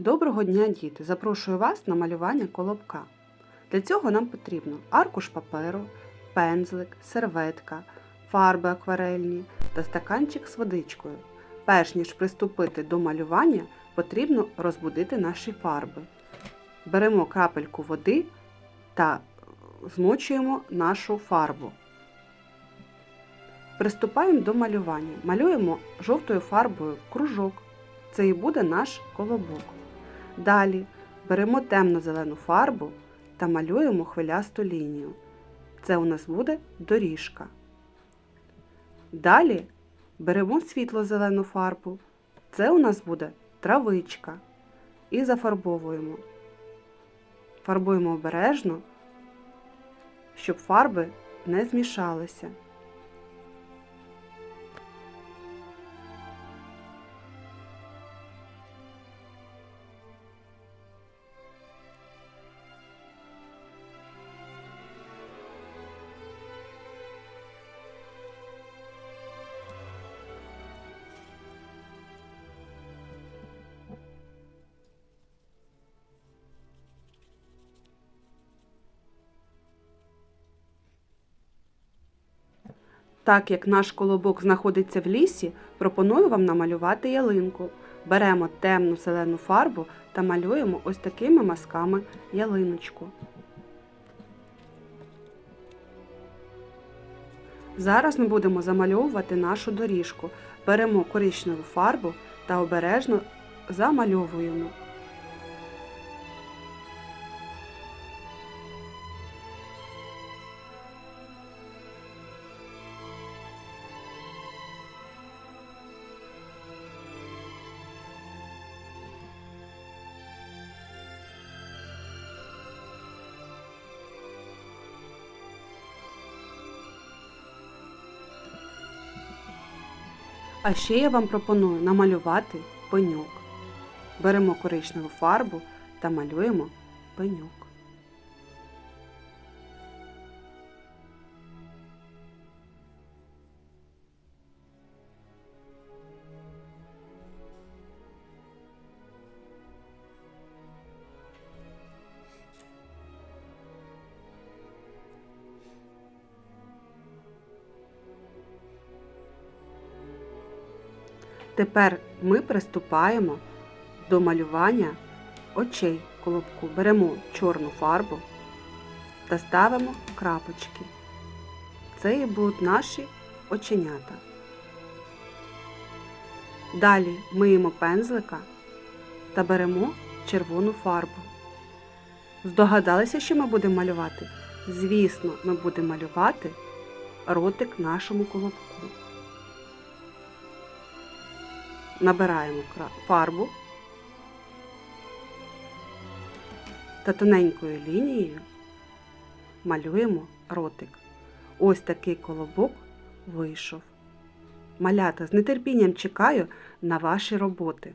Доброго дня, діти! Запрошую вас на малювання колобка. Для цього нам потрібно аркуш паперу, пензлик, серветка, фарби акварельні та стаканчик з водичкою. Перш ніж приступити до малювання, потрібно розбудити наші фарби. Беремо крапельку води та змочуємо нашу фарбу. Приступаємо до малювання. Малюємо жовтою фарбою кружок. Це і буде наш колобок. Далі беремо темно-зелену фарбу та малюємо хвилясту лінію. Це у нас буде доріжка. Далі беремо світло-зелену фарбу. Це у нас буде травичка. І зафарбовуємо. Фарбуємо обережно, щоб фарби не змішалися. Так як наш колобок знаходиться в лісі, пропоную вам намалювати ялинку. Беремо темну зелену фарбу та малюємо ось такими мазками ялиночку. Зараз ми будемо замальовувати нашу доріжку. Беремо коричневу фарбу та обережно замальовуємо. А ще я вам пропоную намалювати пеньок. Беремо коричневу фарбу та малюємо пеньок. Тепер ми приступаємо до малювання очей колобку. Беремо чорну фарбу та ставимо крапочки. Це і будуть наші оченята. Далі миємо пензлика та беремо червону фарбу. Здогадалися, що ми будемо малювати? Звісно, ми будемо малювати ротик нашому колобку. Набираємо фарбу та тоненькою лінією малюємо ротик. Ось такий колобок вийшов. Малята, з нетерпінням чекаю на ваші роботи.